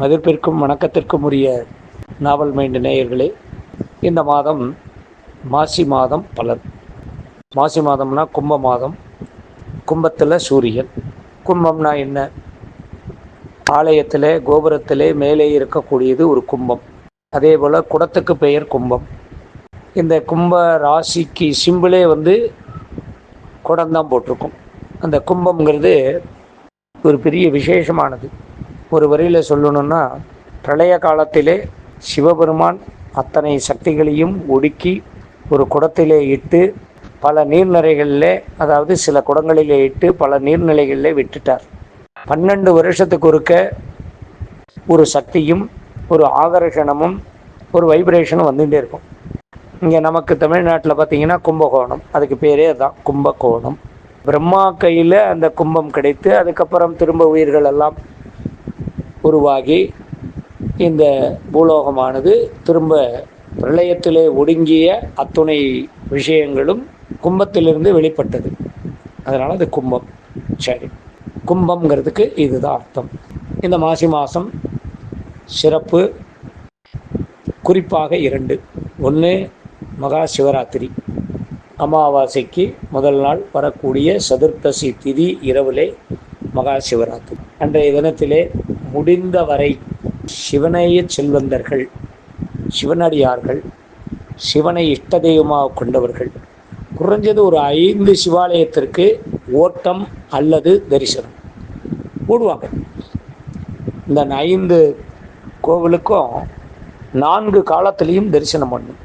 மதிப்பிற்கும் வணக்கத்திற்கும் உரிய நாவல் மைண்டு நேயர்களே இந்த மாதம் மாசி மாதம் பலன். மாசி மாதம்னா கும்ப மாதம். கும்பத்தில் சூரியன். கும்பம்னா என்ன? ஆலயத்தில் கோபுரத்திலே மேலே இருக்கக்கூடியது ஒரு கும்பம். அதே போல் குடத்துக்கு பெயர் கும்பம். இந்த கும்ப ராசிக்கு சிம்பிளே வந்து குடம்தான் போட்டிருக்கும். அந்த கும்பம்ங்கிறது ஒரு பெரிய விசேஷமானது. ஒரு வரியில் சொல்லணும்னா பிரளய காலத்திலே சிவபெருமான் அத்தனை சக்திகளையும் ஒடுக்கி ஒரு குடத்திலே இட்டு பல நீர்நிலைகளில் அதாவது சில குடங்களிலே இட்டு பல நீர்நிலைகளில் விட்டுட்டார். பன்னெண்டு வருஷத்துக்கு ஒருக்க ஒரு சக்தியும் ஒரு ஆகர்ஷணமும் ஒரு வைப்ரேஷனும் வந்துகிட்டே இருக்கும். இங்கே நமக்கு தமிழ்நாட்டில் பார்த்தீங்கன்னா கும்பகோணம். அதுக்கு பேரே அதுதான் கும்பகோணம். பிரம்மா கையில் அந்த கும்பம் கிடைத்து அதுக்கப்புறம் திரும்ப உயிர்கள் எல்லாம் உருவாகி இந்த பூலோகமானது திரும்ப பிரளயத்திலே ஒடுங்கிய அத்துணை விஷயங்களும் கும்பத்திலிருந்து வெளிப்பட்டது. அதனால் அது கும்பம். சரி. கும்பம்ங்கிறதுக்கு இதுதான் அர்த்தம். இந்த மாசி மாதம் சிறப்பு. குறிப்பாக இரண்டு. ஒன்று மகா சிவராத்திரி. அமாவாசைக்கு முதல் நாள் வரக்கூடிய சதுர்த்தசி திதி இரவிலே மகா சிவராத்திரி அன்றைய தினத்திலே முடிந்தவரை சிவனைய செல்வந்தர்கள் சிவனடியார்கள் சிவனை இஷ்ட தெய்வமாக கொண்டவர்கள் குறைஞ்சது ஒரு ஐந்து சிவாலயத்திற்கு ஓட்டம் அல்லது தரிசனம் போடுவாங்க. இந்த ஐந்து கோவிலுக்கும் நான்கு காலத்திலையும் தரிசனம் பண்ணும்.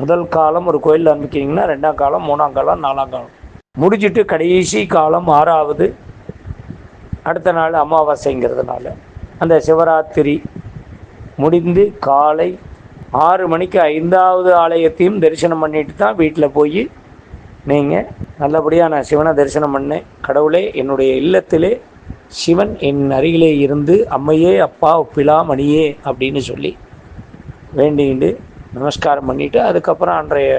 முதல் காலம் ஒரு கோயிலில் ஆரம்பிக்கிறீங்கன்னா ரெண்டாம் காலம் மூணாம் காலம் நாலாம் காலம். முடிச்சுட்டு கடைசி காலம் ஆறாவது அடுத்த நாள் அமாவாசைங்கிறதுனால அந்த சிவராத்திரி முடிந்து காலை ஆறு மணிக்கு ஐந்தாவது ஆலயத்தையும் தரிசனம் பண்ணிட்டு தான் வீட்டில் போய் நீங்கள் நல்லபடியாக நான் சிவனை தரிசனம் பண்ணேன். கடவுளே என்னுடைய இல்லத்திலே சிவன் என் அருகிலே இருந்து அம்மையே அப்பா ஒப்பிலா மணியே அப்படின்னு சொல்லி வேண்டிகிட்டு நமஸ்காரம் பண்ணிவிட்டு அதுக்கப்புறம் அன்றைய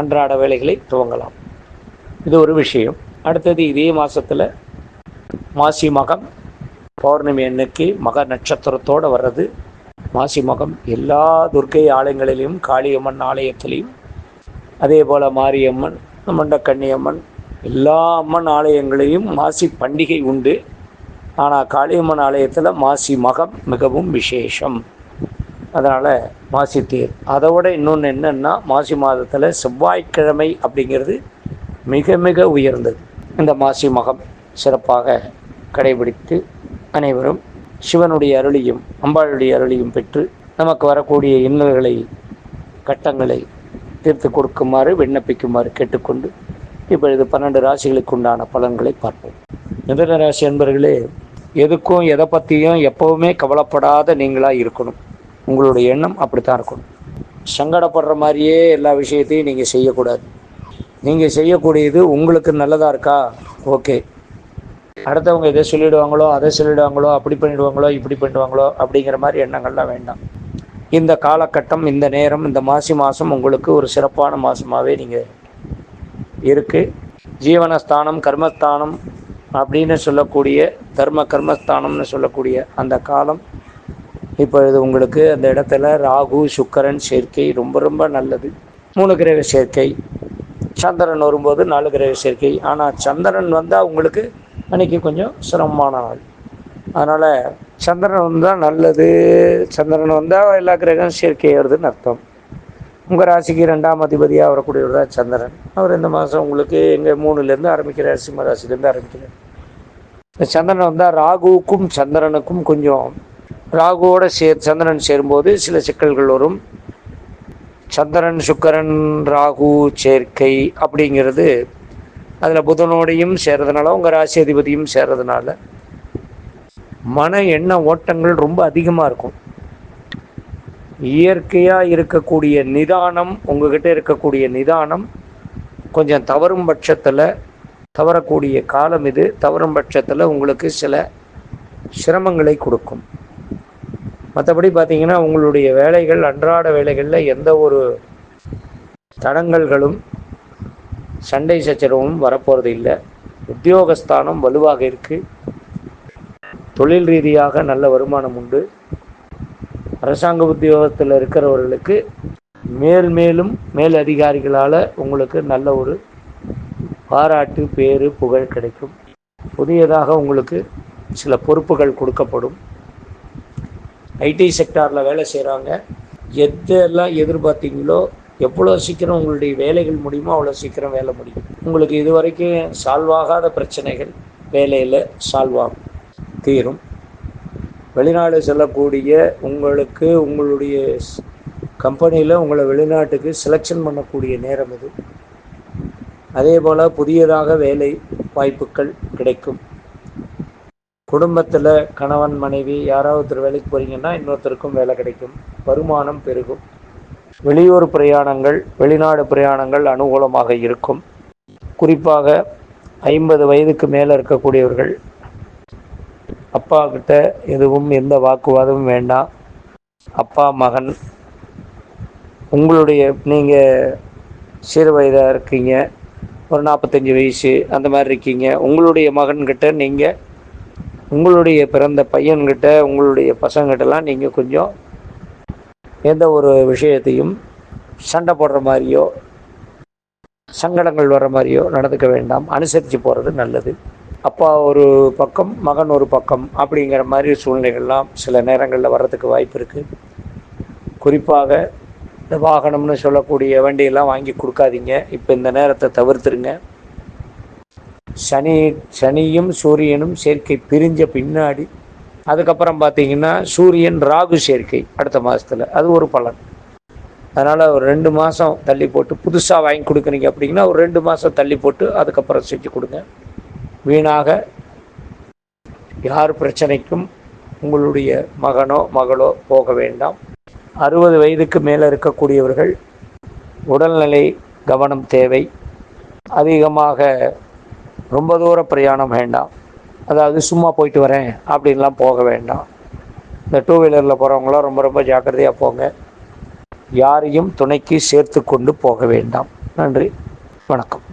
அன்றாட வேலைகளை துவங்கலாம். இது ஒரு விஷயம். அடுத்தது இதே மாதத்தில் மாசி மகம் பௌர்ணமி அன்னைக்கு மக நட்சத்திரத்தோடு வர்றது. மாசி மகம் எல்லா துர்க்கை ஆலயங்களிலும் காளியம்மன் ஆலயத்திலையும் அதே போல் மாரியம்மன் மண்டக்கண்ணியம்மன் எல்லா அம்மன் ஆலயங்களையும் மாசி பண்டிகை உண்டு. ஆனால் காளியம்மன் ஆலயத்தில் மாசி மகம் மிகவும் விசேஷம். அதனால் மாசி தேர். விட இன்னொன்று என்னென்னா மாசி மாதத்தில் செவ்வாய்க்கிழமை அப்படிங்கிறது மிக மிக உயர்ந்தது. இந்த மாசி மகம். சிறப்பாக கடைபிடித்து அனைவரும் சிவனுடைய அருளியும் அம்பாளுடைய அருளியும் பெற்று நமக்கு வரக்கூடிய இன்னல்களை கட்டங்களை தீர்த்து கொடுக்குமாறு விண்ணப்பிக்குமாறு கேட்டுக்கொண்டு இப்பொழுது பன்னெண்டு ராசிகளுக்கு உண்டான பலன்களை பார்ப்போம். மிதன ராசி என்பர்களே எதுக்கும் எதை பற்றியும் எப்போவுமே கவலைப்படாத நீங்களாக இருக்கணும். உங்களுடைய எண்ணம் அப்படித்தான் இருக்கணும். சங்கடப்படுற மாதிரியே எல்லா விஷயத்தையும் நீங்கள் செய்யக்கூடாது. நீங்கள் செய்யக்கூடியது உங்களுக்கு நல்லதாக இருக்கா? ஓகே. அடுத்தவங்க எதை சொல்லிடுவாங்களோ அதை சொல்லிடுவாங்களோ அப்படி பண்ணிடுவாங்களோ இப்படி பண்ணிடுவாங்களோ அப்படிங்கிற மாதிரி எண்ணங்கள்லாம் வேண்டாம். இந்த காலகட்டம் இந்த நேரம் இந்த மாசி மாதம் உங்களுக்கு ஒரு சிறப்பான மாதமாகவே நீங்கள் இருக்குது ஜீவனஸ்தானம் கர்மஸ்தானம் அப்படின்னு சொல்லக்கூடிய தர்ம கர்மஸ்தானம்னு சொல்லக்கூடிய அந்த காலம். இப்பொழுது உங்களுக்கு அந்த இடத்துல ராகு சுக்கரன் சேர்க்கை ரொம்ப ரொம்ப நல்லது. மூணு கிரக சேர்க்கை. சந்திரன் வரும்போது நாலு கிரக சேர்க்கை. ஆனால் சந்திரன் வந்தால் உங்களுக்கு அன்றைக்கி கொஞ்சம் சிரமமான நாள் அதனால் சந்திரன் வந்தால் நல்லது சந்திரன் வந்தால் எல்லா கிரகம் சேர்க்கை வருதுன்னு அர்த்தம். உங்கள் ராசிக்கு ரெண்டாம் அதிபதியாக வரக்கூடியவர் தான் சந்திரன். அவர் இந்த மாதம் உங்களுக்கு எங்கள் மூணுலேருந்து ஆரம்பிக்கிறார் சிம்ம ராசிலேருந்து ஆரம்பிக்கிறார். இந்த சந்திரன் வந்தால் ராகுவுக்கும் சந்திரனுக்கும் கொஞ்சம் ராகுவோட சேர் சந்திரன் சேரும்போது சில சிக்கல்கள் வரும். சந்திரன் சுக்கரன் ராகு சேர்க்கை அப்படிங்கிறது அதில் புதனோடையும் சேர்றதுனால உங்கள் ராசி அதிபதியும் சேர்றதுனால மன எண்ண ஓட்டங்கள் ரொம்ப அதிகமாக இருக்கும். இயற்கையாக இருக்கக்கூடிய நிதானம் உங்ககிட்ட இருக்கக்கூடிய நிதானம் கொஞ்சம் தவறும் பட்சத்தில் தவறக்கூடிய காலம் இது தவறும் பட்சத்தில் உங்களுக்கு சில சிரமங்களை கொடுக்கும். மற்றபடி பார்த்தீங்கன்னா உங்களுடைய வேலைகள் அன்றாட வேலைகளில் எந்த ஒரு தடங்கல்களும் சண்டை சச்சரவும் வரப்போகிறது இல்லை. உத்தியோகஸ்தானம் வலுவாக இருக்குது தொழில் ரீதியாக நல்ல வருமானம் உண்டு. அரசாங்க உத்தியோகத்தில் இருக்கிறவர்களுக்கு மேல் மேலும் மேல் அதிகாரிகளால் உங்களுக்கு நல்ல ஒரு பாராட்டு பேரு புகழ் கிடைக்கும். புதியதாக உங்களுக்கு சில பொறுப்புகள் கொடுக்கப்படும். ஐடி செக்டாரில் வேலை செய்கிறாங்க எதெல்லாம் எதிர்பார்த்தீங்களோ எவ்வளோ சீக்கிரம் உங்களுடைய வேலைகள் முடியுமோ அவ்வளோ சீக்கிரம் வேலை முடியும். உங்களுக்கு இது வரைக்கும் சால்வ் ஆகாத பிரச்சனைகள் வேலையில் சால்வ் ஆகும் தீரும். வெளிநாடு செல்லக்கூடிய உங்களுக்கு உங்களுடைய கம்பெனியில் உங்களை வெளிநாட்டுக்கு செலெக்ஷன் பண்ணக்கூடிய நேரம் இது. அதே போல் புதியதாக வேலை வாய்ப்புகள் கிடைக்கும். குடும்பத்தில் கணவன் மனைவி யாராவது ஒருத்தர் வேலைக்கு போகிறீங்கன்னா இன்னொருத்தருக்கும் வேலை கிடைக்கும். வருமானம் பெருகும். வெளியூர் பிரயாணங்கள் வெளிநாடு பிரயாணங்கள் அனுகூலமாக இருக்கும். குறிப்பாக ஐம்பது வயதுக்கு மேலே இருக்கக்கூடியவர்கள் அப்பா கிட்ட எதுவும் எந்த வாக்குவாதமும் வேண்டாம். அப்பா மகன் உங்களுடைய நீங்கள் சிறு வயதாக இருக்கீங்க ஒரு நாற்பத்தஞ்சு வயசு அந்த மாதிரி இருக்கீங்க. உங்களுடைய மகன்கிட்ட நீங்கள் உங்களுடைய பிறந்த பையன்கிட்ட உங்களுடைய பசங்கிட்டலாம் நீங்கள் கொஞ்சம் எந்த ஒரு விஷயத்தையும் சண்டை போடுற மாதிரியோ சங்கடங்கள் வர மாதிரியோ நடந்துக்க வேண்டாம். அனுசரித்து போகிறது நல்லது. அப்பா ஒரு பக்கம் மகன் ஒரு பக்கம் அப்படிங்கிற மாதிரி சூழ்நிலைகள்லாம் சில நேரங்களில் வர்றதுக்கு வாய்ப்பு இருக்குது குறிப்பாக இந்த வாகனம்னு சொல்லக்கூடிய வண்டியெல்லாம் வாங்கி கொடுக்காதீங்க. இப்போ இந்த நேரத்தை தவிர்த்துருங்க. சனி சனியும் சூரியனும் சேர்க்கை பிரிஞ்ச பின்னாடி அதுக்கப்புறம் பார்த்தீங்கன்னா சூரியன் ராகு சேர்க்கை அடுத்த மாதத்தில் அது ஒரு பலன். அதனால் ஒரு ரெண்டு மாதம் தள்ளி போட்டு புதுசாக வாங்கி கொடுக்குறீங்க அப்படிங்கன்னா ஒரு ரெண்டு மாதம் தள்ளி போட்டு அதுக்கப்புறம் செஞ்சு கொடுங்க. வீணாக யார் பிரச்சனைக்கும் உங்களுடைய மகனோ மகளோ போக வேண்டாம். அறுபது வயதுக்கு மேலே இருக்கக்கூடியவர்கள் உடல்நிலை கவனம் தேவை. அதிகமாக ரொம்ப தூர பிரயாணம் வேண்டாம். அதாவது சும்மா போயிட்டு வரேன் அப்படின்லாம் போக வேண்டாம். இந்த டூ வீலரில் போகிறவங்களாம் ரொம்ப ரொம்ப ஜாக்கிரதையாக போங்க. யாரையும் துணைக்கு சேர்த்து கொண்டு போக வேண்டாம். நன்றி. வணக்கம்.